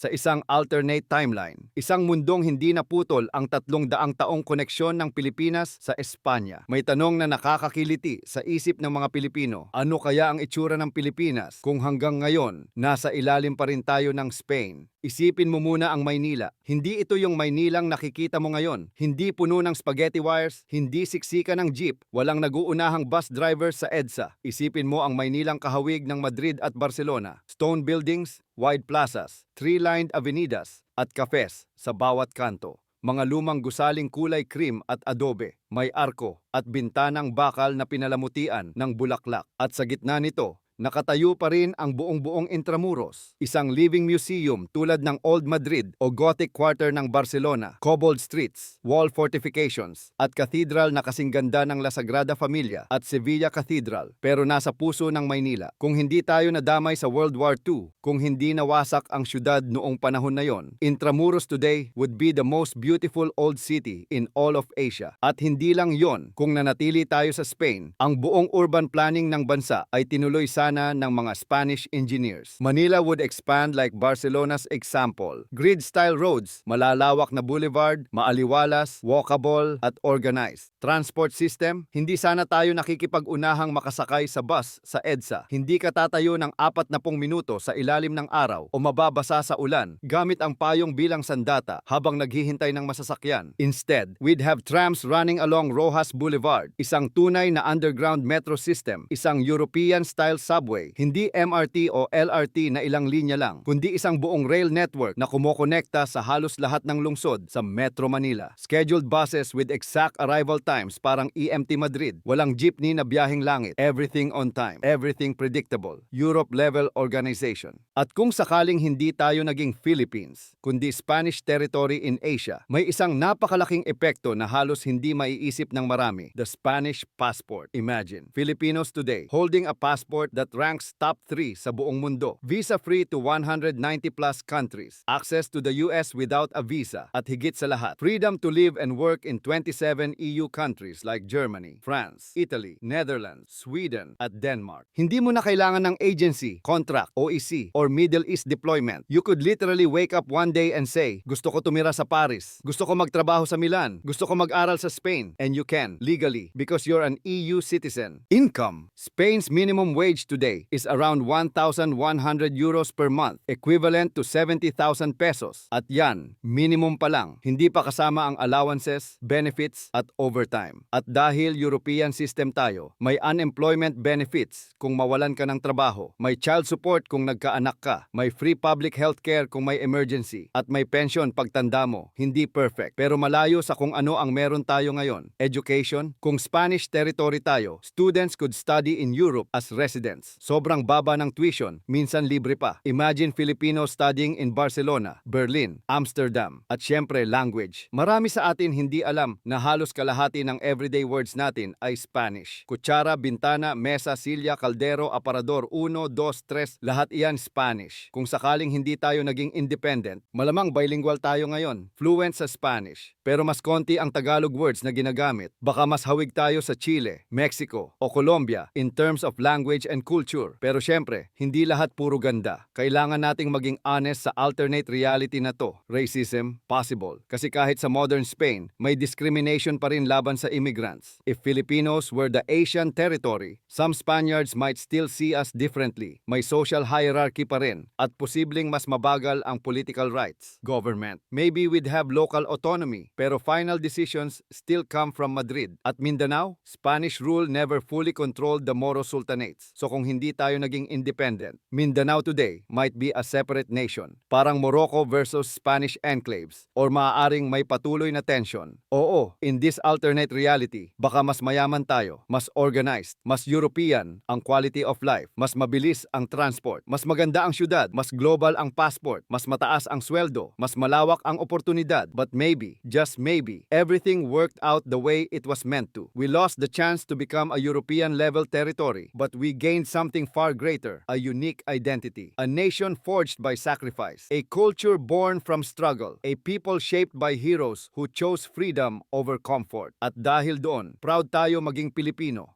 sa isang alternate timeline. Isang mundong hindi naputol ang tatlong daang taong koneksyon ng Pilipinas sa Espanya. May tanong na nakakakiliti sa isip ng mga Pilipino. Ano kaya ang itsura ng Pilipinas kung hanggang ngayon nasa ilalim pa rin tayo ng Spain? Isipin mo muna ang Maynila. Hindi ito yung Maynilang nakikita mo ngayon. Hindi puno ng spaghetti wires, hindi siksika ng jeep, walang naguunahang bus driver sa EDSA. Isipin mo ang Maynilang kahawig ng Madrid at Barcelona. Stone buildings, wide plazas, tree-lined avenidas, at cafes sa bawat kanto. Mga lumang gusaling kulay cream at adobe, may arko at bintanang bakal na pinalamutian ng bulaklak. At sa gitna nito, nakatayo pa rin ang buong-buong Intramuros, isang living museum tulad ng Old Madrid o Gothic Quarter ng Barcelona, cobbled streets, wall fortifications, at cathedral na kasing ganda ng La Sagrada Familia at Sevilla Cathedral, pero nasa puso ng Maynila. Kung hindi tayo nadamay sa World War II, kung hindi nawasak ang syudad noong panahon na yon, Intramuros today would be the most beautiful old city in all of Asia. At hindi lang yon, kung nanatili tayo sa Spain, ang buong urban planning ng bansa ay tinuloy sana ng mga Spanish engineers. Manila would expand like Barcelona's example. Grid-style roads, malalawak na boulevard, maaliwalas, walkable at organized. Transport system, hindi sana tayo nakikipag-unahang makasakay sa bus sa EDSA. Hindi ka tatayo ng 40 minuto sa ilalim ng araw o mababasa sa ulan gamit ang payong bilang sandata habang naghihintay ng masasakyan. Instead, we'd have trams running along Rojas Boulevard, isang tunay na underground metro system, isang European-style subway, hindi MRT o LRT na ilang linya lang, kundi isang buong rail network na kumokonekta sa halos lahat ng lungsod sa Metro Manila. Scheduled buses with exact arrival times parang EMT Madrid. Walang jeepney na biyaheng langit. Everything on time. Everything predictable. Europe-level organization. At kung sakaling hindi tayo naging Philippines, kundi Spanish territory in Asia, may isang napakalaking epekto na halos hindi maiisip ng marami. The Spanish passport. Imagine, Filipinos today holding a passport that ranks top 3 sa buong mundo. Visa-free to 190 plus countries. Access to the US without a visa. At higit sa lahat, freedom to live and work in 27 EU countries like Germany, France, Italy, Netherlands, Sweden, at Denmark. Hindi mo na kailangan ng agency, contract, OEC, or Middle East deployment. You could literally wake up one day and say, gusto ko tumira sa Paris, gusto ko magtrabaho sa Milan, gusto ko mag-aral sa Spain, and you can, legally, because you're an EU citizen. Income. Spain's minimum wage today is around 1,100 euros per month, equivalent to 70,000 pesos. At yan, minimum pa lang. Hindi pa kasama ang allowances, benefits, at overtime. At dahil European system tayo, may unemployment benefits kung mawalan ka ng trabaho, may child support kung nagkaanak ka, may free public health care kung may emergency, at may pension pagtanda mo. Hindi perfect, pero malayo sa kung ano ang meron tayo ngayon. Education, kung Spanish territory tayo, students could study in Europe as residents. Sobrang baba ng tuition, minsan libre pa. Imagine Filipinos studying in Barcelona, Berlin, Amsterdam, at syempre language. Marami sa atin hindi alam na halos kalahati ng everyday words natin ay Spanish. Kutsara, bintana, mesa, silya, kaldero, aparador, uno, dos, tres, lahat iyan Spanish. Kung sakaling hindi tayo naging independent, malamang bilingual tayo ngayon, fluent sa Spanish. Pero mas konti ang Tagalog words na ginagamit. Baka mas hawig tayo sa Chile, Mexico, o Colombia in terms of language and culture. Pero syempre, hindi lahat puro ganda. Kailangan nating maging honest sa alternate reality na to. Racism, possible. Kasi kahit sa modern Spain, may discrimination pa rin laban sa immigrants. If Filipinos were the Asian territory, some Spaniards might still see us differently. May social hierarchy pa rin at posibleng mas mabagal ang political rights. Government. Maybe we'd have local autonomy, pero final decisions still come from Madrid. At Mindanao, Spanish rule never fully controlled the Moro Sultanates. So kung hindi tayo naging independent, Mindanao today might be a separate nation. Parang Morocco versus Spanish enclaves or maaaring may patuloy na tension. Oo, in this alternate reality, baka mas mayaman tayo, mas organized, mas European ang quality of life, mas mabilis ang transport, mas maganda ang syudad, mas global ang passport, mas mataas ang sweldo, mas malawak ang oportunidad. But maybe, just maybe, everything worked out the way it was meant to. We lost the chance to become a European level territory, but we gained something far greater, a unique identity, a nation forged by sacrifice, a culture born from struggle, a people shaped by heroes who chose freedom over comfort. At dahil doon, proud tayo maging Pilipino.